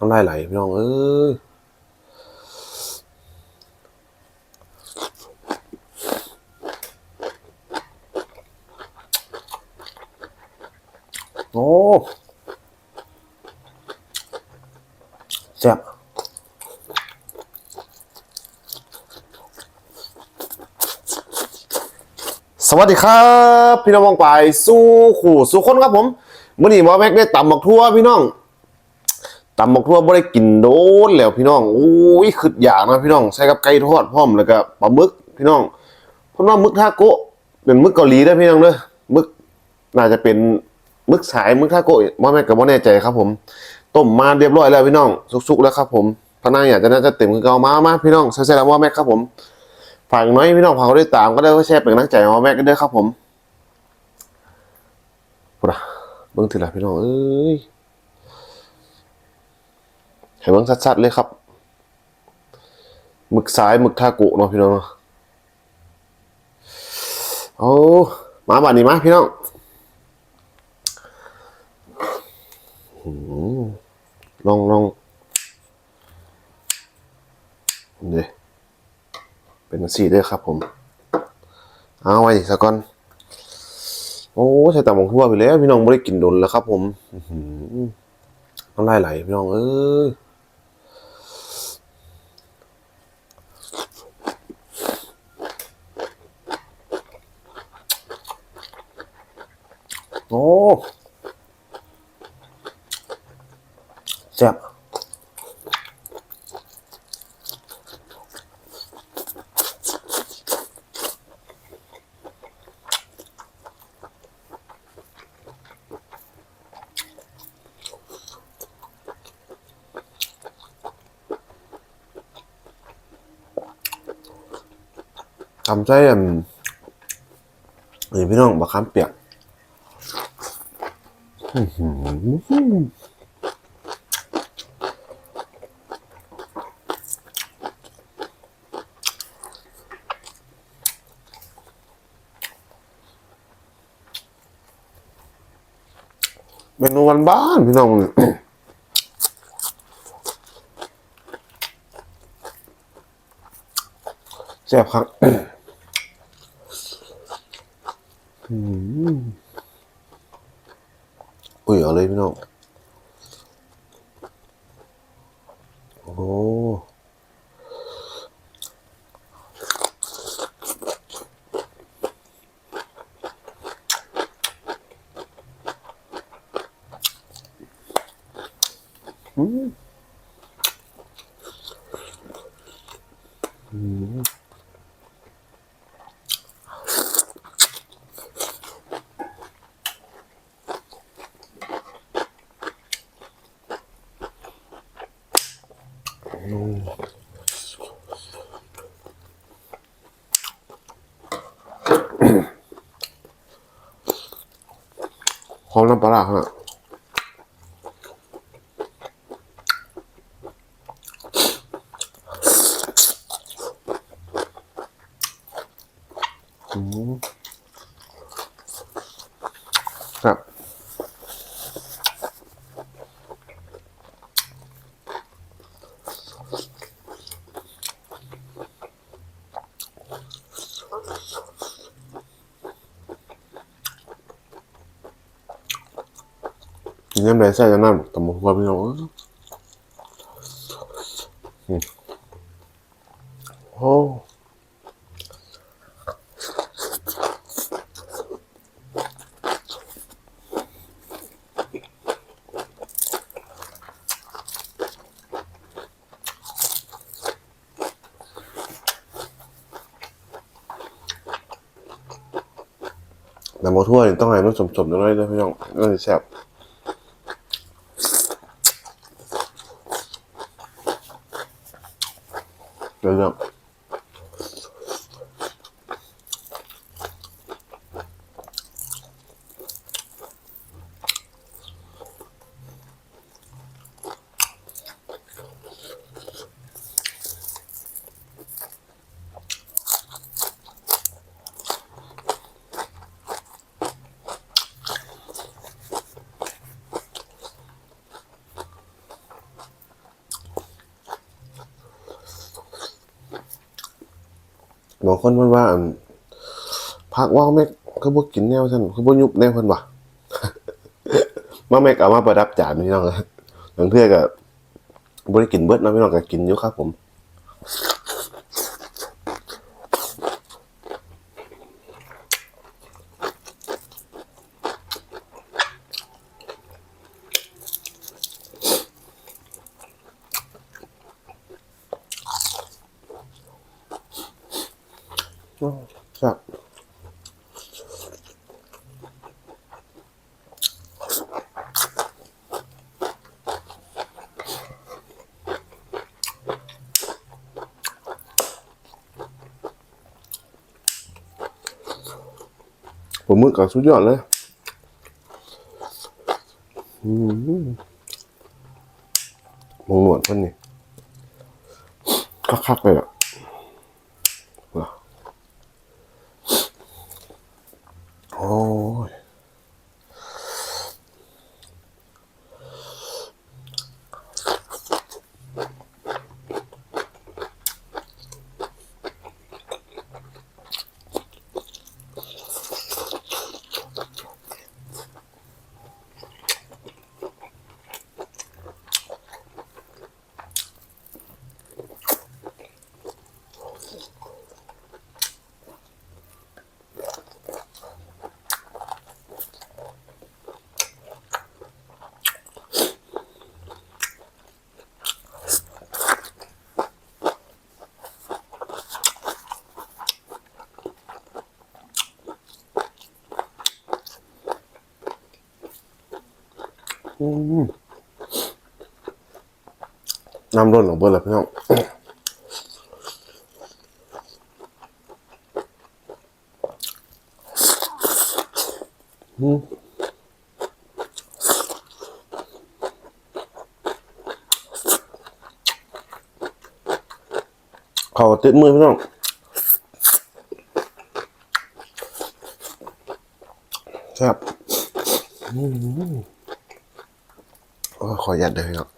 น้ำลายไหลพี่น้องเอ้ยโอ้แซ่บสวัสดีครับ พี่น้องมองไปสู้ขู่สู้คนครับผมมื่อนี้มอแม็กได้ตำหมกทั่วพี่น้อง ตำบักทั่วบ่ได้กินโดนแล้วพี่น้องโอ้ยขึ้นอยากนะพี่น้องใส่กับไก่ทอดพร้อมแล้วก็ปลาหมึกพี่น้องเพราะว่าหมึกทาโกะเป็นหมึกเกาหลีเด้พี่น้องเด้อหมึกน่าจะเป็นหมึกสายหมึกทาโกะบ่แม่นก็บ่แน่ใจครับ ผมต้มมาเรียบร้อยแล้วพี่น้องสุกๆแล้วครับ ผมพนักอยากจะน่าจะเต็มคือเก่ามามาพี่น้องใส่ๆแล้วว่าแม่ครับผมฝากน้อยพี่น้องฝากเขาได้ตามก็ได้ก็แชร์เป็นกำลังใจให้ว่แม่กันด้ครับผมพุ่นน่ะเบิ่งทีละพี่น้องเอ้ย ให้เบิ่งชัดๆเลยครับหมึกซ้ายหมึกทาโกะเนาะพี่น้องโอ้มาบัดนี้มาพี่น้องลองลองนี่เป็นสีเด้อครับผม เอาไว้สักก่อน โอ้ใส่ตำบักทั่วไปแล้ว พี่น้องไม่ได้กินโดนแล้วครับผมต้อหือน้ำลายไหลพี่น้องเอ้ย โอ้แซ่บทำใจอันนี่พี่น้องบักคำเปียก เมนูวันบ้านๆพี่น้องแซ่บครับอืม อุ้ยเอาเลยพี่น้อง โอ้อืมอืม หอมน้ำปลาร้าฮะอืมครับ กิ นน้ำไหลใส่น้ำตำบักหุ่งพี่น้องเอ้ยอืมโอ้น้ำบักทั่วนี่ต้องให้มันสมๆน่อยๆนะพี่น้องก็สิแซ่บ บางคนเพิ่นว่าอั่นพักว่างแม็กเขาบ่กินแนวท่านเขาบ่ยุบแนวเพิ่นว่ะมาแม็กเอามาประดับจานพี่น้องบางเทื่อก็บ่ได้กินเบิดนะพี่น้องก็กินอยู่ครับผม ครับ ผมมือกับสุดยอดเลยหืมมองหนวดเพิ่นนี่คักๆเลยอะ น้ำร้อนของเบิร์ดแล้วพี่น้องอืมเขาติดมือพี่น้องแซ่บอืม ขอหยขอยัดเลยครับ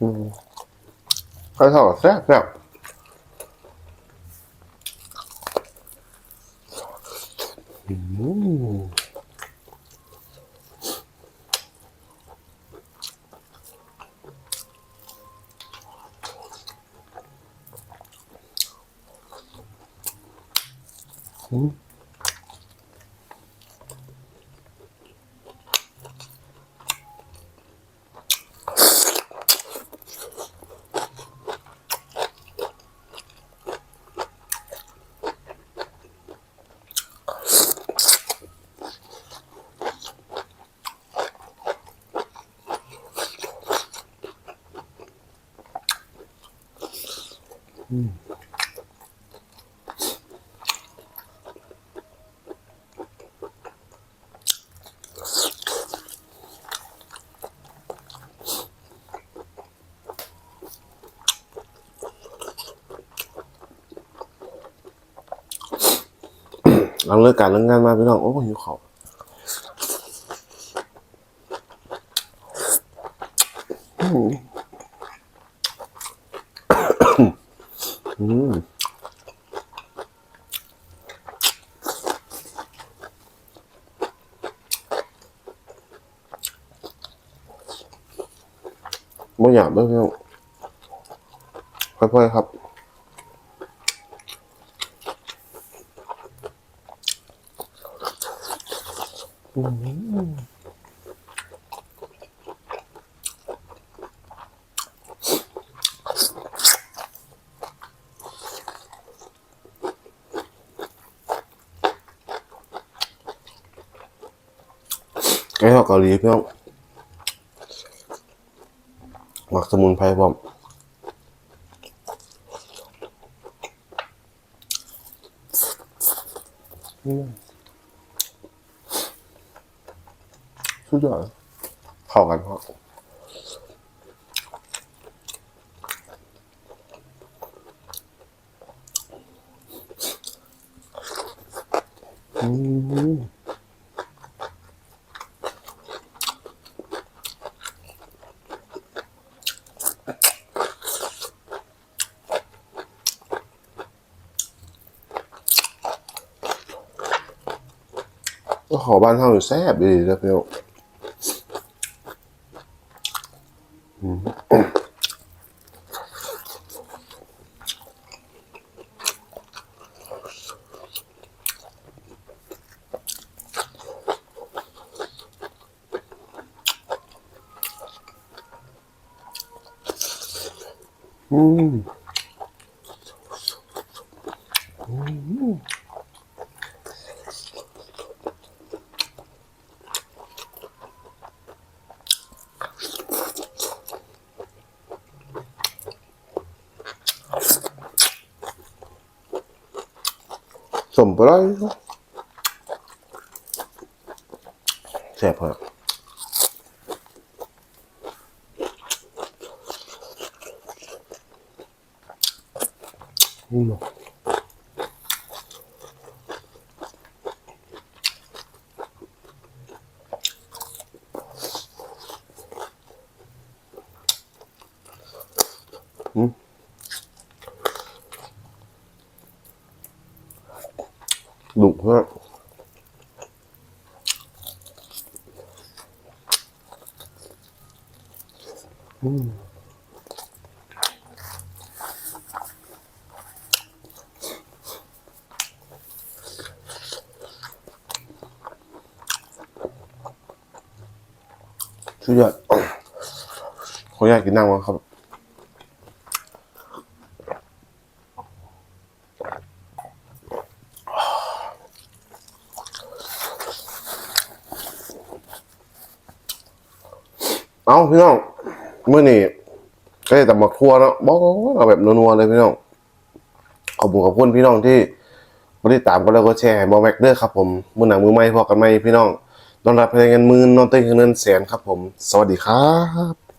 อืมใครชอบแซ่บแซ่บอืม หลังเลิกการเลิกงานมาพี่น้อง โอ้ยหิวข้าวอืม อืมไม่อยากเลิกพี่องค่อยๆครับแกง เกาหลีพี่น้องหมักสมุนไพรพร้อมสุดยอดเข้ากันครับอืม อ ก็ขอบ้านเฮาอยู่แซ่บดีแล้วพี่น้องอืม อืมสม ด้แซ่บครับอืมดุมากสุดยอดขออยากกินนั่งวะครับ เอาพี่น้องเมื่อนี่ก็แต่มาทัวร์เนาะบอกเอาแบบนัวๆเลยพี่น้องขอบคุณขอบคุณพี่น้องที่มาติดตามกันแล้วก็แชร์บอแม็กเดอร์ครับผมมือหนังมือไม้พอกันไหมพี่น้องนอนรับเพลงเงินหมื่นนอนเต้นเงินแสนครับผม สวัสดีครับ